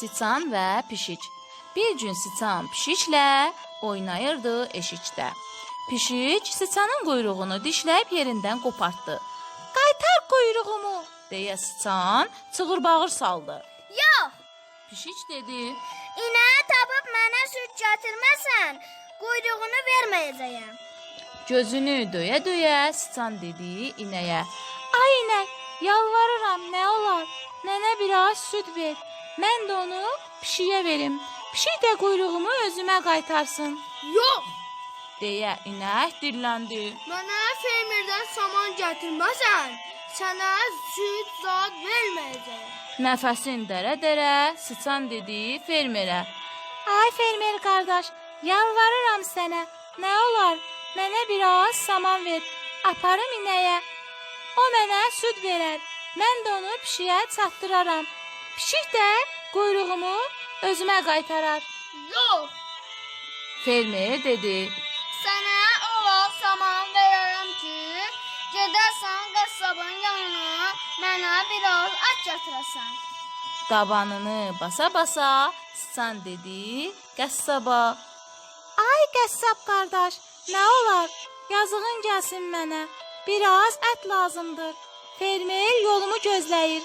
Siçan və pişik. Bir gün siçan pişiklə oynayırdı eşikdə. Pişik siçanın quyruğunu dişləyib yerindən qopartdı. "Qaytar quyruğumu!" deyə siçan çığır-bağır saldı. Yox, Pişik dedi: inəyi tapıb mənə süd gətirməsən, quyruğunu verməyəcəyəm. Gözünü döyə-döyə siçan dedi inəyə: "Ay inək, yalvarıram, nə olar? Mənə biraz süd ver. Mən də onu pişiyə verim. Pişik də quyruğumu özümə qaytarsın." Yox, deyə inək dilləndi. mənə fermerdən saman gətirməsən, sənə süd zad verməyəcəyəm. Nəfəsin dərə-dərə siçan dedi fermerə: "Ay fermer qardaş, yalvarıram sənə. Nə olar? Mənə biraz saman ver. Aparım inəyə. O mənə süd verər. Mən də onu pişiyə çatdıraram. Pişik də quyruğumu özümə qaytarar." Yox, Fermer dedi: sənə oval saman verərəm ki, gedərsən qəssabın yanına, mənə biraz at gətirəsən. Dabanını basa-basa sıçan dedi qəssaba. Ay qəssab qardaş, nə olar? Yazığın gəlsin mənə. Biraz ət lazımdır. Fermer yolumu gözləyir.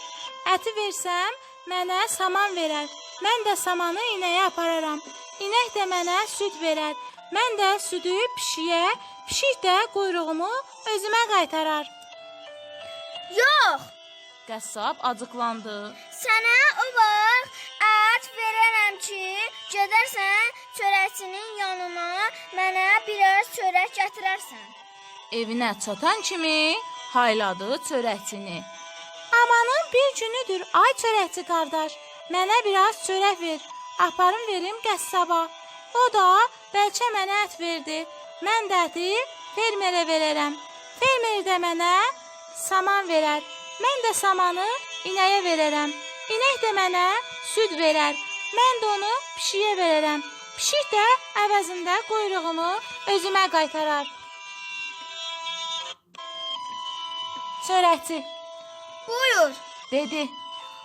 Əti versəm mənə saman verər. Mən də samanı inəyə apararam. İnək də mənə süd verər. Mən də südü pişiyə, pişik də quyruğumu özümə qaytarar. Yox, Qəssab acıqlandı. sənə o vaxt ət verərəm ki, gedərsən çörəkçinin yanına, mənə biraz çörək gətirərsən. Evinə çatan kimi hayladı çörəkçini. Amanın bir günüdür ay çörəkçi qardaş. Mənə biraz çörək ver. Aparım verim qəssaba. O da bəlkə mənə ət verdi. Mən də əti fermerə verərəm. Fermer də mənə saman verər. Mən də samanı inəyə verərəm. İnək də mənə süd verər. Mən də onu pişiyə verərəm. Pişik də əvəzində quyruğumu özümə qaytarar. Çörəkçi Buyur. dedi.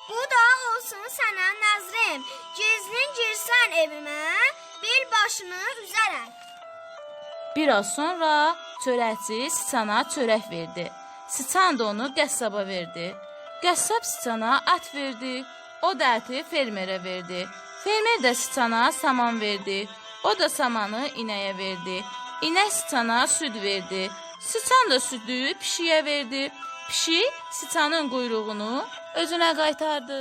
Bu da olsun sənə nəzrim. Gizlin girsən evimə, bil başını üzərəm. Biraz sonra çörəkçi sıçana çörək verdi. Sıçan da onu qəssaba verdi. Qəssab sıçana ət verdi. O da əti fermerə verdi. Fermer də sıçana saman verdi. O da samanı inəyə verdi. İnək sıçana süd verdi. Sıçan da südü pişiyə verdi. Pişik sıçanın quyruğunu özünə qaytardı.